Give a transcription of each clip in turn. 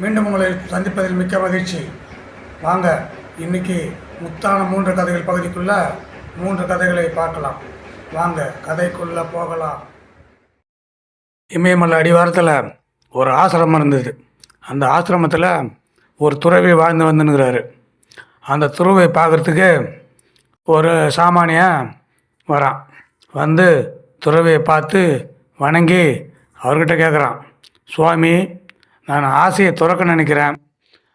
மீண்டும் உங்களை சந்திப்பதில் மிக்க மகிழ்ச்சி. வாங்க இன்னைக்கு முத்தான மூன்று கதைகள் பகுதிக்குள்ள மூன்று கதைகளை பார்க்கலாம். வாங்க கதைக்குள்ள போகலாம். இமயமலை அடிவாரத்தில் ஒரு ஆசிரமம் இருந்தது. அந்த ஆசிரமத்தில் ஒரு துறவி வாழ்ந்து வந்துனுங்கிறாரு அந்த துறவை பார்க்குறதுக்கு ஒரு சாமானியன் வரான். வந்து துறவியை பார்த்து வணங்கி அவர்கிட்ட கேட்குறான் சுவாமி நான் ஆசையை துறக்க நினைக்கிறேன்.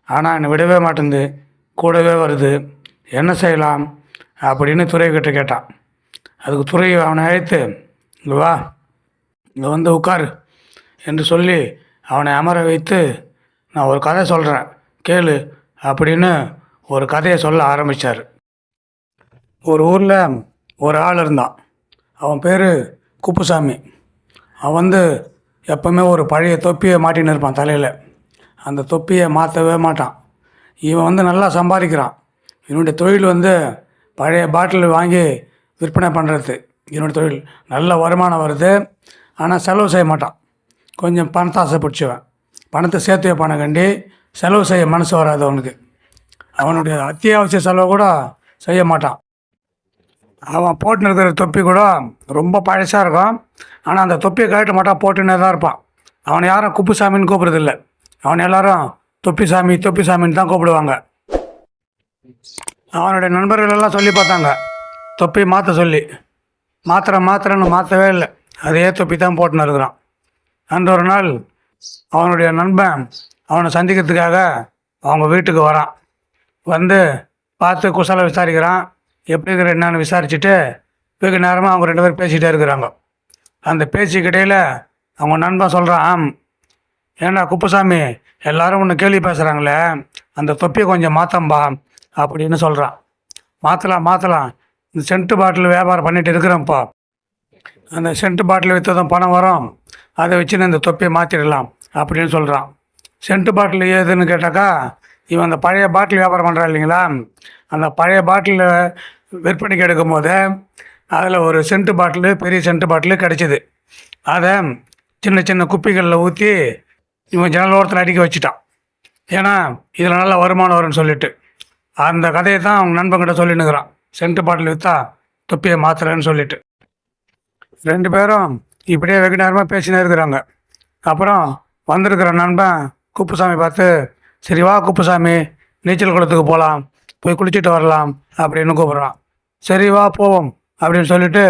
ஆனால் என்னை விடவே மாட்டேங்குது. கூடவே வருது. என்ன செய்யலாம்? அப்படின்னு துறைகிட்ட கேட்டான். அதுக்கு துறை அவனை அழைத்து இங்கே வா. இங்கே வந்து உட்காரு. என்று சொல்லி அவனை அமர வைத்து நான் ஒரு கதை சொல்கிறேன் கேளு. அப்படின்னு ஒரு கதையை சொல்ல ஆரம்பித்தார் ஒரு ஊரில் ஒரு ஆள் இருந்தான். அவன் பேர் குப்புசாமி. அவன் வந்து எப்பவுமே ஒரு பழைய தொப்பியை மாட்டின்னு இருப்பான் தலையில். அந்த தொப்பியை மாற்றவே மாட்டான். இவன் வந்து நல்லா சம்பாதிக்கிறான். இவனுடைய தொழில் வந்து பழைய பாட்டில் வாங்கி விற்பனை பண்ணுறது இவனுடைய தொழில் நல்ல வருமானம் வருது. ஆனால் செலவு செய்ய மாட்டான். கொஞ்சம் பணத்தாசை பிடிச்சவன் பணத்தை சேர்த்து வைப்பான கண்டி செலவு செய்ய மனசு வராது அவனுக்கு. அவனுடைய அத்தியாவசிய செலவு கூட செய்ய மாட்டான். அவன் போட்டுன்னு இருக்கிற தொப்பி கூட ரொம்ப பழசாக இருக்கும். ஆனால் அந்த தொப்பியை கழட்ட மாட்டான் போட்டுன்னே தான் இருப்பான். அவனை யாரும் குப்புசாமின்னு கூப்பிட்றதில்ல. அவனை எல்லாரும் தொப்பி சாமி தொப்பி சாமின்னு தான் கூப்பிடுவாங்க. அவனுடைய நண்பர்கள் எல்லாம் சொல்லி பார்த்தாங்க. தொப்பி மாற்ற சொல்லி. மாத்திரை மாத்திரன்னு மாற்றவே இல்லை. அதே தொப்பி தான் போட்டுன்னு இருக்கிறான். அன்று ஒரு நாள் அவனுடைய நண்பன் அவனை சந்திக்கிறதுக்காக அவங்க வீட்டுக்கு வரான். வந்து பார்த்து குசலை விசாரிக்கிறான். எப்படி இருக்கிற என்னன்னு விசாரிச்சுட்டு வெகு நேரமாக அவங்க ரெண்டு பேரும் பேசிகிட்டே இருக்கிறாங்க. அந்த பேச்சுக்கிடையில் அவங்க நண்பன் சொல்கிறான் ஏண்டா குப்புசாமி எல்லாரும் ஒன்று கேள்வி பேசுகிறாங்களே அந்த தொப்பியை கொஞ்சம் மாற்றம்பா அப்படின்னு சொல்கிறான் மாற்றலாம் மாற்றலாம் இந்த சென்ட்டு பாட்டில் வியாபாரம் பண்ணிட்டு இருக்கிறேன்ப்பா. அந்த சென்ட் பாட்டில் விற்றதும் பணம் வரும். அதை வச்சு இந்த தொப்பியை மாற்றிடலாம் அப்படின்னு சொல்கிறான் சென்ட் பாட்டில் ஏதுன்னு கேட்டாக்கா இவன் அந்த பழைய பாட்டில் வியாபாரம் பண்ணுறா இல்லைங்களா? அந்த பழைய பாட்டிலில் விற்பனைக்கு எடுக்கும் போது அதில் ஒரு சென்ட் பாட்டிலு பெரிய சென்ட் பாட்டிலு கிடச்சிது. அதை சின்ன சின்ன குப்பிகளில் ஊற்றி இவன் ஜன்னல் ஓரத்தில் அடிக்க வச்சுட்டான். ஏன்னா இதில் நல்ல வருமானம் வரும்னு சொல்லிட்டு. அந்த கதையை தான் அவங்க நண்பங்கிட்ட சொல்லினுக்கிறான் சென்ட் பாட்டில் விற்றா தொப்பியை மாத்துறேன்னு சொல்லிட்டு. ரெண்டு பேரும் இப்படியே வெகு நேரமாக பேசினே இருக்கிறாங்க. அப்புறம் வந்திருக்கிற நண்பன் குப்புசாமி பார்த்து சரி வா குப்புசாமி நீச்சல் குளத்துக்கு போகலாம் போய் குளிச்சுட்டு வரலாம் அப்படின்னு கூப்பிட்றான். சரி வா போவோம் அப்படின்னு சொல்லிட்டு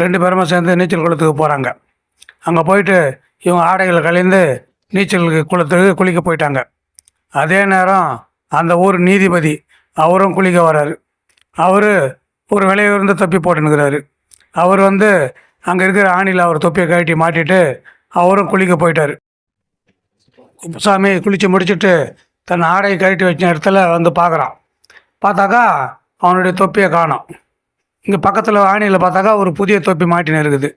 ரெண்டு பேருமே சேர்ந்து நீச்சல் குளத்துக்கு போகிறாங்க அங்கே போயிட்டு இவங்க ஆடைகளை கழிந்து நீச்சல் குளத்துக்கு குளிக்க போயிட்டாங்க. அதே நேரம் அந்த ஊர் நீதிபதி அவரும் குளிக்க வராரு. அவர் ஒரு விலையிலிருந்து தொப்பி போட்டுனுக்கிறாரு அவர் வந்து அங்கே இருக்கிற ஆணியில் அவர் தொப்பியை கழட்டி மாட்டிட்டு அவரும் குளிக்க போயிட்டார். குப்புசாமி குளித்து முடிச்சுட்டு தன் ஆடையை கழட்டி வச்ச இடத்துல வந்து பார்க்குறான் பார்த்தாக்கா அவனுடைய தொப்பியை காணோம். இங்கே பக்கத்தில் ஆணியில் பார்த்தாக்கா ஒரு புதிய தொப்பி மாட்டின்னு இருக்குது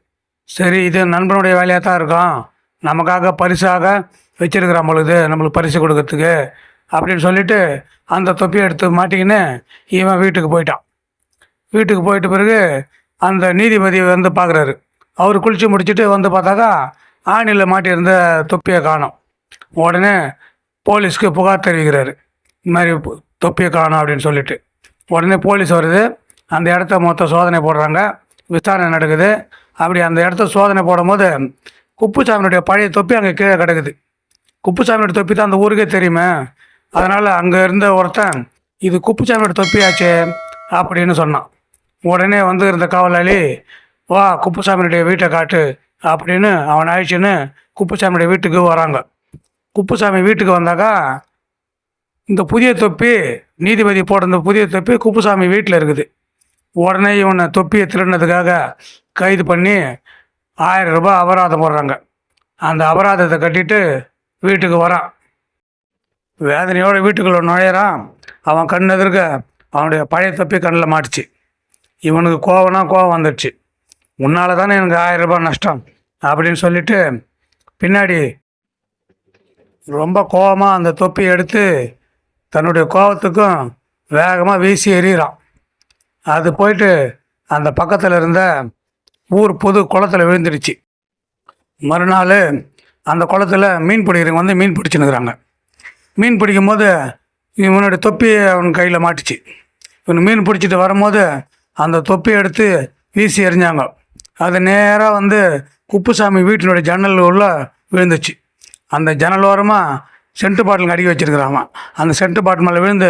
சரி இது நண்பனுடைய வேலையாக தான் இருக்கும். நமக்காக பரிசாக வச்சிருக்கிறான் பொழுது நம்மளுக்கு பரிசு கொடுக்கறதுக்கு அப்படின்னு சொல்லிட்டு அந்த தொப்பியை எடுத்து மாட்டிக்கின்னு இவன் வீட்டுக்கு போயிட்டான். வீட்டுக்கு போயிட்ட பிறகு அந்த நீதிபதி வந்து பார்க்குறாரு. அவர் குளித்து முடிச்சுட்டு வந்து பார்த்தாக்கா ஆணியில் மாட்டியிருந்த தொப்பியை காணோம். உடனே போலீஸ்க்கு புகார் தெரிவிக்கிறாரு. இந்த மாதிரி தொப்பியை காணும் அப்படின்னு சொல்லிட்டு. உடனே போலீஸ் வருது. அந்த இடத்த மொத்தம் சோதனை போடுறாங்க. விசாரணை நடக்குது. அப்படி அந்த இடத்த சோதனை போடும்போது குப்புசாமியினுடைய பழைய தொப்பி அங்கே கீழே கிடக்குது. குப்புசாமியோட தொப்பி தான் அந்த ஊருக்கே தெரியுமே. அதனால் அங்கே இருந்த ஒருத்தன் இது குப்புசாமியோட தொப்பியாச்சே அப்படின்னு சொன்னான். உடனே வந்து இருந்த காவலாளி வா குப்புசாமியுடைய வீட்டை காட்டு அப்படின்னு அவன் ஆயிடுச்சுன்னு குப்புசாமியுடைய வீட்டுக்கு வராங்க. குப்புசாமி வீட்டுக்கு வந்தாக்கா இந்த புதிய தொப்பி நீதிபதி போட இந்த புதிய தொப்பி குப்புசாமி வீட்டில் இருக்குது. உடனே இவனை தொப்பியை திருடினதுக்காக கைது பண்ணி ஆயிரம் ரூபாய் அபராதம் போடுறாங்க. அந்த அபராதத்தை கட்டிட்டு வீட்டுக்கு வரான். வேதனையோடு வீட்டுக்குள்ள நுழையிறான். அவன் கண் எதிர்க்க அவனுடைய பழைய தொப்பி கண்ணில் மாட்டுச்சு. இவனுக்கு கோவம்னா கோவம் வந்துடுச்சு. உன்னால தானே எனக்கு ஆயிரம் ரூபாய் நஷ்டம் அப்படின்னு சொல்லிட்டு பின்னாடி ரொம்ப கோவமாக அந்த தொப்பி எடுத்து தன்னுடைய கோபத்துக்கும் வேகமாக வீசி எறிகிறான். அது போயிட்டு அந்த பக்கத்தில் இருந்த ஊர் பொது குளத்துல விழுந்துடுச்சு மறுநாள் அந்த குளத்துல மீன் பிடிக்கிறவங்க வந்து மீன் பிடிச்சினுக்குறாங்க மீன் பிடிக்கும்போது இவனுடைய தொப்பி அவன் கையில் மாட்டுச்சு. இவன் மீன் பிடிச்சிட்டு வரும்போது அந்த தொப்பியை எடுத்து வீசி எறிஞ்சாங்க. அது நேராக வந்து குப்புசாமி வீட்டினுடைய ஜன்னல் உள்ள விழுந்துச்சு. அந்த ஜன்னல் ஓரமாக சென்ட்டு பாட்டில் அடிக்க வச்சிருக்கிறாமா. அந்த சென்ட்டு பாட்டில் மேலே விழுந்து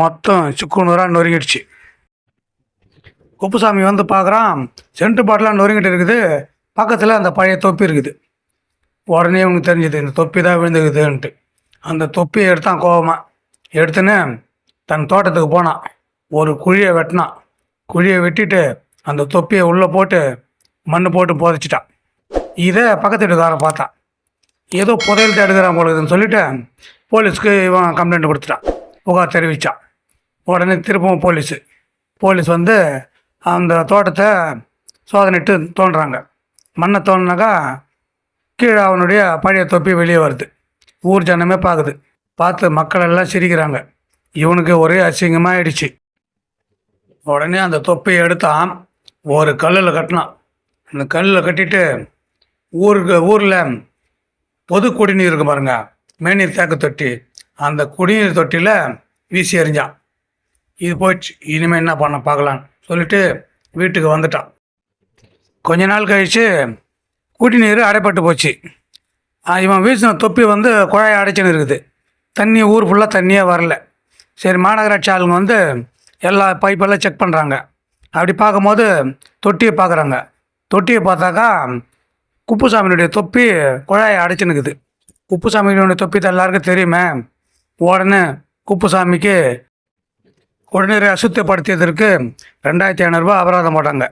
மொத்தம் சுக்குநூறாக நொறுங்கிடுச்சு. குப்புசாமி வந்து பார்க்குறான் சென்ட்டு பாட்டிலாம் நொறுங்கிட்டு இருக்குது பக்கத்தில் அந்த பழைய தொப்பி இருக்குது. உடனே அவனுக்கு தெரிஞ்சது இந்த தொப்பி தான் விழுந்துக்குதுன்ட்டு அந்த தொப்பியை எடுத்தான் கோபமாக எடுத்துன்னு தன் தோட்டத்துக்கு போனான். ஒரு குழியை வெட்டினான். குழியை வெட்டிட்டு அந்த தொப்பியை உள்ளே போட்டு மண் போட்டு புதைச்சிட்டான். இதை பக்கத்து வீட்டுக்காரன் பார்த்தான். ஏதோ புதையல் தேடுகிறான் போலதுன்னு சொல்லிட்டு போலீஸ்க்கு இவன் கம்ப்ளைண்ட் கொடுத்துட்டான். புகார் தெரிவித்தான் உடனே திருப்பவும் போலீஸு. போலீஸ் வந்து அந்த தோட்டத்தை சோதனைட்டு தோன்றாங்க மண்ணை தோணுனாக்கா கீழே அவனுடைய பழைய தொப்பி வெளியே வருது. ஊர் ஜனமே பார்க்குது. பார்த்து மக்கள் எல்லாம் சிரிக்கிறாங்க. இவனுக்கு ஒரே அசிங்கமாகிடுச்சு உடனே அந்த தொப்பியை எடுத்தான். ஒரு கல்லில் கட்டினான். அந்த கல்லில் கட்டிட்டு ஊருக்கு ஊரில் பொது குடிநீர் இருக்கு பாருங்க. மேநீர் தேக்க தொட்டி. அந்த குடிநீர் தொட்டியில் வீசி எறிஞ்சான். இது போயிடுச்சு. இனிமேல் என்ன பண்ண பார்க்கலான்னு சொல்லிட்டு வீட்டுக்கு வந்துட்டான். கொஞ்ச நாள் கழித்து குடிநீர் அடைப்பட்டு போச்சு. இவன் வீசின தொப்பி வந்து குழாய் அடைச்சின்னு இருக்குது. தண்ணி ஊர் ஃபுல்லாக தண்ணியே வரல. சரி மாநகராட்சி ஆளுங்க வந்து எல்லா பைப்பெல்லாம் செக் பண்ணுறாங்க அப்படி பார்க்கும்போது தொட்டியை பார்க்குறாங்க. தொட்டியை பார்த்தாக்கா குப்புசாமியினுடைய தொப்பி குழாயை அடைச்சுனுக்குது குப்புசாமியினுடைய தொப்பி தான் எல்லாருக்கும் தெரியுமே. உடனே குப்புசாமிக்கு குடிநீரை அசுத்தப்படுத்தியதற்கு ரெண்டாயிரத்தி ஐநூறுரூபா அபராதம் போட்டாங்க.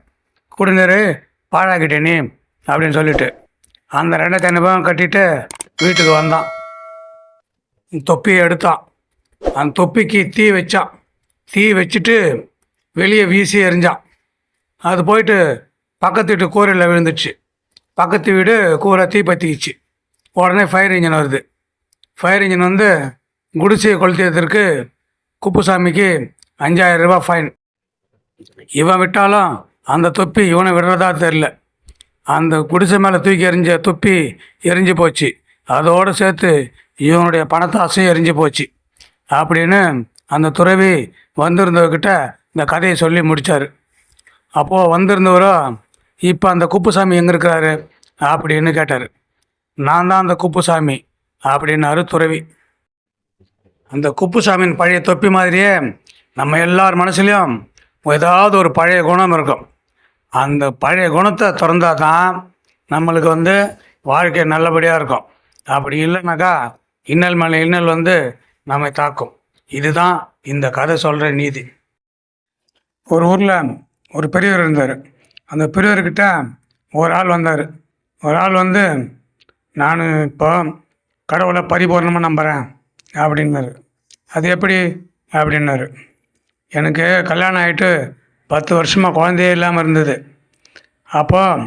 குடிநீர் பாழாக்கிட்டே நீ அப்படின்னு சொல்லிட்டு. அந்த ரெண்டாயிரத்தி ஐநூறுபா கட்டிட்டு வீட்டுக்கு வந்தான். தொப்பியை எடுத்தான். அந்த தொப்பிக்கு தீ வச்சான். தீ வச்சுட்டு வெளியே வீசி எறிஞ்சான். அது போயிட்டு பக்கத்து வீட்டு கோரில் விழுந்துச்சு பக்கத்து வீடு கூரை தீ உடனே ஃபயர் இன்ஜின் வருது. ஃபயர் இன்ஜின் வந்து குடிசையை கொளுத்தியதற்கு குப்புசாமிக்கு அஞ்சாயிரம் ரூபா ஃபைன் இவன் விட்டாலும் அந்த தொப்பி இவனை விடுறதா தெரில அந்த குடிசை மேலே தூக்கி எறிஞ்ச தொப்பி எரிஞ்சு போச்சு. அதோடு சேர்த்து இவனுடைய பணத்தாசையும் எரிஞ்சு போச்சு. அப்படின்னு அந்த துறவி வந்திருந்தவர்கிட்ட இந்த கதையை சொல்லி முடித்தார் அப்போது வந்திருந்தவரோ இப்போ அந்த குப்புசாமி எங்கே இருக்கிறாரு? அப்படின்னு கேட்டார். நான் தான் அந்த குப்புசாமி அப்படின்னாரு துறவி அந்த குப்புசாமியின் பழைய தொப்பி மாதிரியே நம்ம எல்லார் மனசுலேயும் ஏதாவது ஒரு பழைய குணம் இருக்கும். அந்த பழைய குணத்தை திறந்தால் தான் நம்மளுக்கு வந்து வாழ்க்கை நல்லபடியாக இருக்கும். அப்படி இல்லைனாக்கா இன்னல் மேலே இன்னல் வந்து நம்மை தாக்கும். இதுதான் இந்த கதை சொல்கிற நீதி. ஒரு ஊரில் ஒரு பெரியவர் இருந்தார். அந்த பெரியவர்கிட்ட ஒரு ஆள் வந்தார். ஒரு ஆள் வந்து நான் இப்போ கடவுளை பரிபூர்ணமாக நம்புகிறேன் அப்படின்னாரு. அது எப்படி? அப்படின்னாரு. எனக்கு கல்யாணம் ஆகிட்டு பத்து வருஷமாக குழந்தையே இல்லாமல் இருந்தது. அப்போ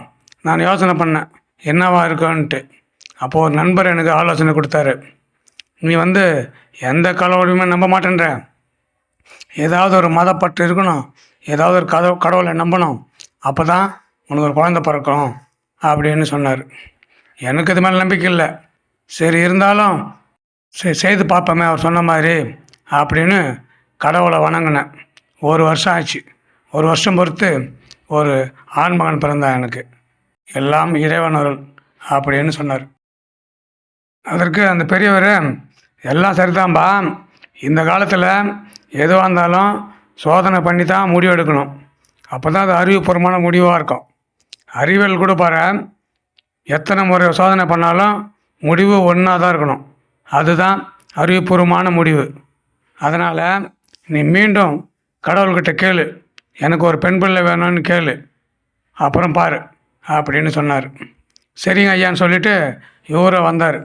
நான் யோசனை பண்ணேன் என்னவா இருக்கோன்ட்டு. அப்போது ஒரு நண்பர் எனக்கு ஆலோசனை கொடுத்தாரு. நீ வந்து எந்த கடவுளையுமே நம்ப மாட்டேன்ற. ஏதாவது ஒரு மதப்பற்று இருக்கணும். ஏதாவது ஒரு கதவு கடவுளை நம்பணும். அப்போ தான் உனக்கு ஒரு குழந்தை பிறக்கும் அப்படின்னு சொன்னார். எனக்கு இது மேலே நம்பிக்கை இல்லை. சரி இருந்தாலும் சரி செய்து பார்ப்போமே அவர் சொன்ன மாதிரி அப்படின்னு கடவுளை வணங்கினேன். ஒரு வருஷம் ஆச்சு. ஒரு வருஷம் பொறுத்து ஒரு ஆண்மகன் பிறந்தான் எனக்கு. எல்லாம் இறைவனர்கள் அப்படின்னு சொன்னார். அதற்கு அந்த பெரியவர் எல்லாம் சரிதான்பா. இந்த காலத்தில் எதுவாக இருந்தாலும் சோதனை பண்ணி தான் முடிவெடுக்கணும். அப்போ தான் அது அறிவுபூர்வமான முடிவாக இருக்கும். அறிவியல் கூட பாரு எத்தனை முறை சோதனை பண்ணாலும் முடிவு ஒன்றா தான் இருக்கணும். அதுதான் அறிவுபூர்வமான முடிவு. அதனால் நீ மீண்டும் கடவுள்கிட்ட கேளு. எனக்கு ஒரு பெண் பிள்ளை வேணும்னு கேளு. அப்புறம் பாரு அப்படின்னு சொன்னார். சரிங்க ஐயான்னு சொல்லிட்டு இவரை வந்தார்.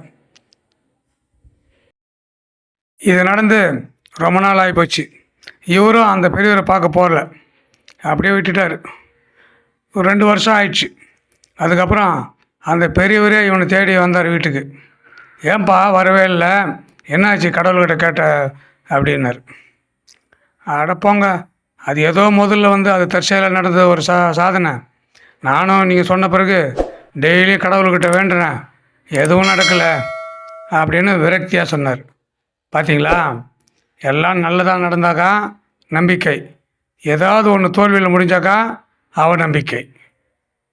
இது நடந்து ரொம்ப நாள் ஆகி போச்சு. இவரும் அந்த பெரியவரை பார்க்க போகல. அப்படியே விட்டுட்டார். ஒரு ரெண்டு வருஷம் ஆயிடுச்சு. அதுக்கப்புறம் அந்த பெரியவரே இவனை தேடி வந்தார் வீட்டுக்கு. ஏன்பா வரவே இல்லை. என்னாச்சு கடவுள்கிட்ட கேட்ட அப்படின்னார். அட போங்க. அது ஏதோ முதல்ல வந்து அது தற்செயலாக நடந்த ஒரு சா சாதனை. நானும் நீங்கள் சொன்ன பிறகு டெய்லி கடவுள்கிட்ட வேண்டுறேன். எதுவும் நடக்கலை அப்படின்னு விரக்தியாக சொன்னார். பார்த்தீங்களா எல்லாம் நல்லதாக நடந்தாக்கா நம்பிக்கை. ஏதாவது ஒன்று தோல்வியில் முடிஞ்சாக்கா அவநம்பிக்கை.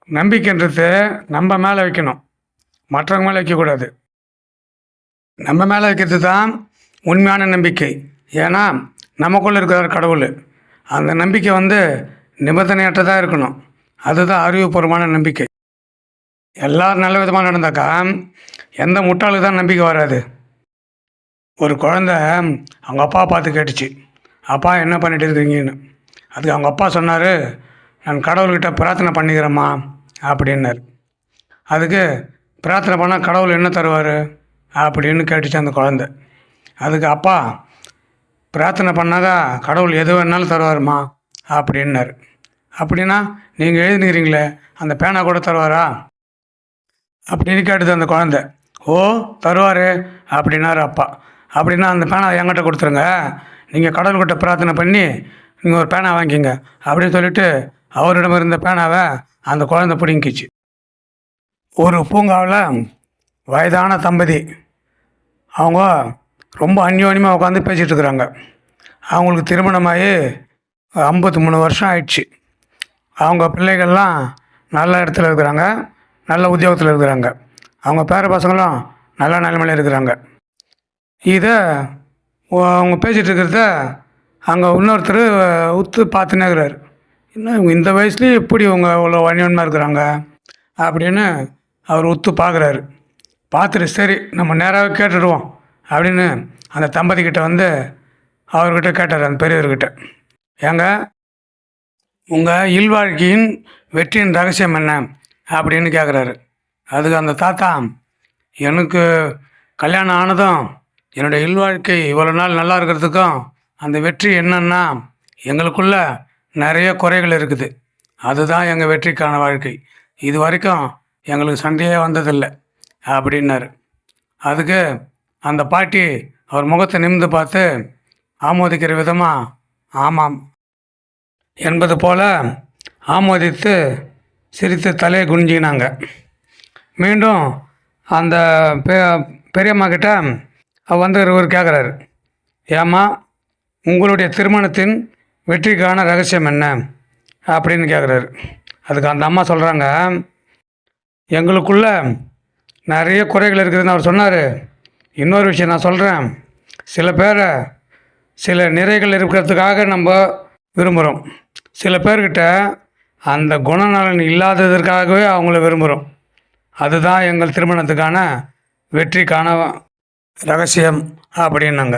நம்பிக்கைன்றது நம்ம மேலே வைக்கணும். மற்றவங்க மேலே வைக்கக்கூடாது. நம்ம மேலே வைக்கிறது தான் உண்மையான நம்பிக்கை. ஏன்னா நமக்குள்ளே இருக்கிற கடவுள். அந்த நம்பிக்கை வந்து நிபந்தனையற்றதாக இருக்கணும். அதுதான் அறிவுபூர்வமான நம்பிக்கை. எல்லோரும் நல்ல விதமாக நடந்தாக்கா எந்த முட்டாளுக்கு தான் நம்பிக்கை வராது. ஒரு குழந்த அவங்க அப்பா பார்த்து கேட்டுச்சு. அப்பா என்ன பண்ணிட்டு இருக்கீங்கன்னு? அதுக்கு அவங்க அப்பா சொன்னார் நான் கடவுள்கிட்ட பிரார்த்தனை பண்ணிக்கிறேம்மா அப்படின்னார். அதுக்கு பிரார்த்தனை பண்ணால் கடவுள் என்ன தருவார் அப்படின்னு கேட்டுச்சு அந்த குழந்த. அதுக்கு அப்பா பிரார்த்தனை பண்ணாக்கா கடவுள் எது வேணாலும் தருவாருமா அப்படின்னாரு. அப்படின்னா நீங்கள் எழுதினுக்கிறீங்களே அந்த பேனா கூட தருவாரா? அப்படின்னு கேட்டுது அந்த குழந்த. ஓ தருவார் அப்படின்னாரு அப்பா. அப்படின்னா அந்த பேனா என்கிட்ட கொடுத்துருங்க. நீங்கள் கடவுள்கிட்ட பிரார்த்தனை பண்ணி நீங்கள் ஒரு பேனா வாங்கிங்க அப்படின்னு சொல்லிட்டு அவரிடம் இருந்த பேனாவை அந்த குழந்தை பிடிங்கிச்சு ஒரு பூங்காவில் வயதான தம்பதி அவங்க ரொம்ப அந்யோன்யமாக உட்காந்து பேசிகிட்டு இருக்கிறாங்க. அவங்களுக்கு திருமணமாகி ஐம்பத்தி மூணு வருஷம் ஆயிடுச்சு. அவங்க பிள்ளைகள்லாம் நல்ல இடத்துல இருக்கிறாங்க நல்ல உத்தியோகத்தில் இருக்கிறாங்க. அவங்க பேர பசங்களும் நல்ல நிலைமையில் இருக்கிறாங்க. இதை அவங்க பேசிகிட்டு இருக்கிறத அங்கே இன்னொருத்தர் உத்து பார்த்துனே இருக்கிறார் என்ன இவங்க இந்த வயசுலேயும் இப்படி இவங்க இவ்வளோ வன்னியமாக இருக்கிறாங்க? அப்படின்னு அவர் உத்து பார்க்குறாரு பார்த்துட்டு சரி நம்ம நேராகவே கேட்டுடுவோம் அப்படின்னு அந்த தம்பதிக்கிட்ட வந்து அவர்கிட்ட கேட்டார் அந்த பெரியவர்கிட்ட. ஏங்க உங்கள் இல்வாழ்க்கையின் வெற்றியின் ரகசியம் என்ன? அப்படின்னு கேட்குறாரு அதுக்கு அந்த தாத்தா எனக்கு கல்யாணம் ஆனதும் என்னுடைய இல்வாழ்க்கை இவ்வளோ நாள் நல்லா இருக்கிறதுக்கும் அந்த வெற்றி என்னன்னா எங்களுக்குள்ள நிறைய குறைகள் இருக்குது. அதுதான் எங்கள் வெற்றிக்கான வாழ்க்கை. இது வரைக்கும் எங்களுக்கு சண்டையே வந்ததில்லை அப்படின்னாரு. அதுக்கு அந்த பாட்டி அவர் முகத்தை நிமிந்து பார்த்து ஆமோதிக்கிற விதமாக ஆமாம். என்பது போல ஆமோதித்து சிரித்து தலையை குனிஞ்சினாங்க மீண்டும் அந்த பெ பெரியம்மா கிட்ட அவர் வந்து இவர் கேட்குறாரு ஏம்மா உங்களுடைய திருமணத்தின் வெற்றிக்கான ரகசியம் என்ன? அப்படின்னு கேட்குறாரு அதுக்கு அந்த அம்மா சொல்கிறாங்க எங்களுக்குள்ள நிறைய குறைகள் இருக்குதுன்னு அவர் சொன்னார். இன்னொரு விஷயம் நான் சொல்கிறேன் சில பேரை சில நிறைகள் இருக்கிறதுக்காக நம்ம விரும்புகிறோம் சில பேர்கிட்ட அந்த குணநலன் இல்லாததற்காகவே அவங்கள விரும்புகிறோம் அதுதான் எங்கள் திருமணத்துக்கான வெற்றிக்கான ரகசியம் அப்படின்னாங்க.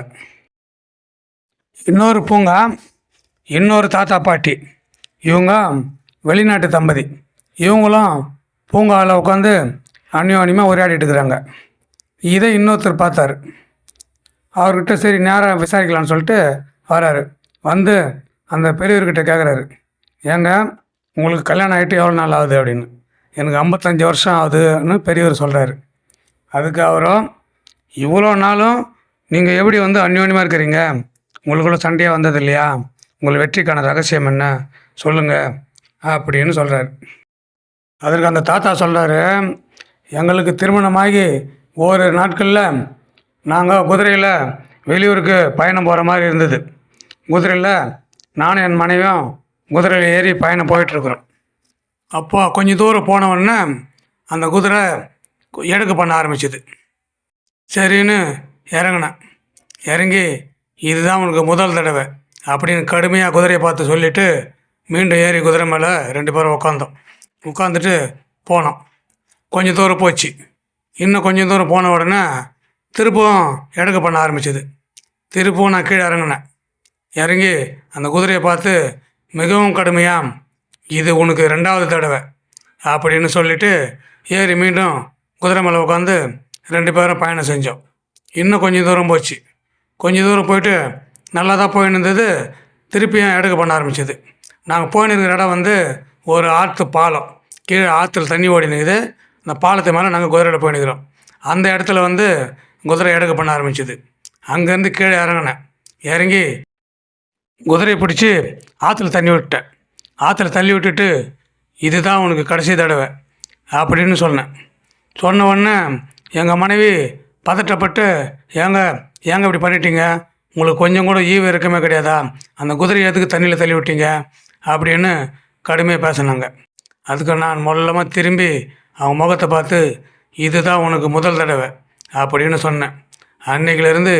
இன்னொரு பூங்கா இன்னொரு தாத்தா பாட்டி. இவங்க வெளிநாட்டு தம்பதி. இவங்களும் பூங்காவில் உட்காந்து அந்யோன்யமாக உரையாடிட்டு இருக்கிறாங்க. இதை இன்னொருத்தர் பார்த்தாரு. அவர்கிட்ட சரி நேராக விசாரிக்கலாம்னு சொல்லிட்டு வராரு. வந்து அந்த பெரியவர்கிட்ட கேட்குறாரு ஏங்க உங்களுக்கு கல்யாணம் ஆகிட்டு எவ்வளோ நாள் ஆகுது? அப்படின்னு. எனக்கு ஐம்பத்தஞ்சு வருஷம் ஆகுதுன்னு பெரியவர் சொல்கிறாரு அதுக்கு அவரும் இவ்வளோ நாளும் நீங்கள் எப்படி வந்து அந்யோன்யமாக இருக்கிறீங்க? உங்களுக்குள்ள சண்டையாக வந்தது இல்லையா உங்கள் வெற்றிக்கான ரகசியம் என்ன? சொல்லுங்கள் அப்படின்னு சொல்கிறாரு அதற்கு அந்த தாத்தா சொல்கிறாரு எங்களுக்கு திருமணமாகி ஒரு நாட்களில் நாங்கள் குதிரையில் வெளியூருக்கு பயணம் போகிற மாதிரி இருந்தது. குதிரையில் நானும் என் மனைவியும் குதிரையில் ஏறி பயணம் போயிட்டுருக்குறோம். அப்போ கொஞ்சம் தூரம் போனவுடனே அந்த குதிரை எடுக்க பண்ண ஆரம்பிச்சது. சரின்னு இறங்கினேன். இறங்கி இதுதான் உனக்கு முதல் தடவை அப்படின்னு கடுமையாக குதிரையை பார்த்து சொல்லிவிட்டு மீண்டும் ஏறி குதிரை மேலே ரெண்டு பேரும் உட்காந்தோம் உட்காந்துட்டு போனோம். கொஞ்சம் தூரம் போச்சு. இன்னும் கொஞ்சம் தூரம் போன உடனே திருப்பவும் எடுக்க பண்ண ஆரம்பிச்சது. திருப்பவும் நான் கீழே இறங்கினேன். இறங்கி அந்த குதிரையை பார்த்து மிகவும் கடுமையாக இது உனக்கு ரெண்டாவது தடவை அப்படின்னு சொல்லிவிட்டு ஏறி மீண்டும் குதிரை மேலே உட்காந்து ரெண்டு பேரும் பயணம் செஞ்சோம். இன்னும் கொஞ்சம் தூரம் போச்சு. கொஞ்சம் தூரம் போயிட்டு நல்லா தான் போயின்னு இருந்தது திருப்பியும் எடுக்க பண்ண ஆரம்பிச்சது. நாங்கள் போயின்னு இருக்கிற இடம் வந்து ஒரு ஆற்று பாலம். கீழே ஆற்றுல தண்ணி ஓடினுக்குது. அந்த பாலத்து மேலே நாங்கள் குதிரையில் போயினுக்கிறோம் அந்த இடத்துல வந்து குதிரை எடுக்க பண்ண ஆரம்பிச்சது. அங்கேருந்து கீழே இறங்கினேன். இறங்கி குதிரையை பிடிச்சி ஆற்றுல தண்ணி விட்டேன் ஆற்றுல தள்ளி விட்டுட்டு இதுதான் உனக்கு கடைசி தடவை அப்படின்னு சொன்னேன். சொன்ன உடனே எங்கள் மனைவி பதட்டப்பட்டு ஏங்க ஏங்க இப்படி பண்ணிட்டீங்க? உங்களுக்கு கொஞ்சம் கூட ஈவு இருக்கமே கிடையாதா? அந்த குதிரையை எதுக்கு தண்ணியில் தள்ளி விட்டீங்க? அப்படின்னு கடுமையாக பேசினாங்க. அதுக்கு நான் மொல்லமாக திரும்பி அவங்க முகத்தை பார்த்து இதுதான் உனக்கு முதல் தடவை அப்படின்னு சொன்னேன். அன்னைக்கிலேருந்து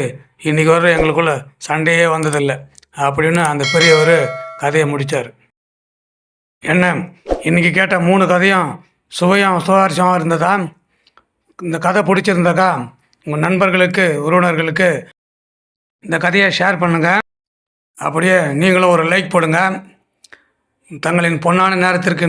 இன்றைக்கி வர எங்களுக்குள்ள சண்டையே வந்ததில்லை அப்படின்னு அந்த பெரியவர் கதையை முடித்தார் என்ன இன்றைக்கி கேட்ட மூணு கதையும் சுவையும் சுவாரஸ்யமாக இருந்ததா? இந்த கதை பிடிச்சிருந்தாக்கா உங்கள் நண்பர்களுக்கு உறவினர்களுக்கு இந்த கதையை ஷேர் பண்ணுங்கள் அப்படியே நீங்களும் ஒரு லைக் போடுங்க. தங்களின் பொன்னான நேரத்திற்கு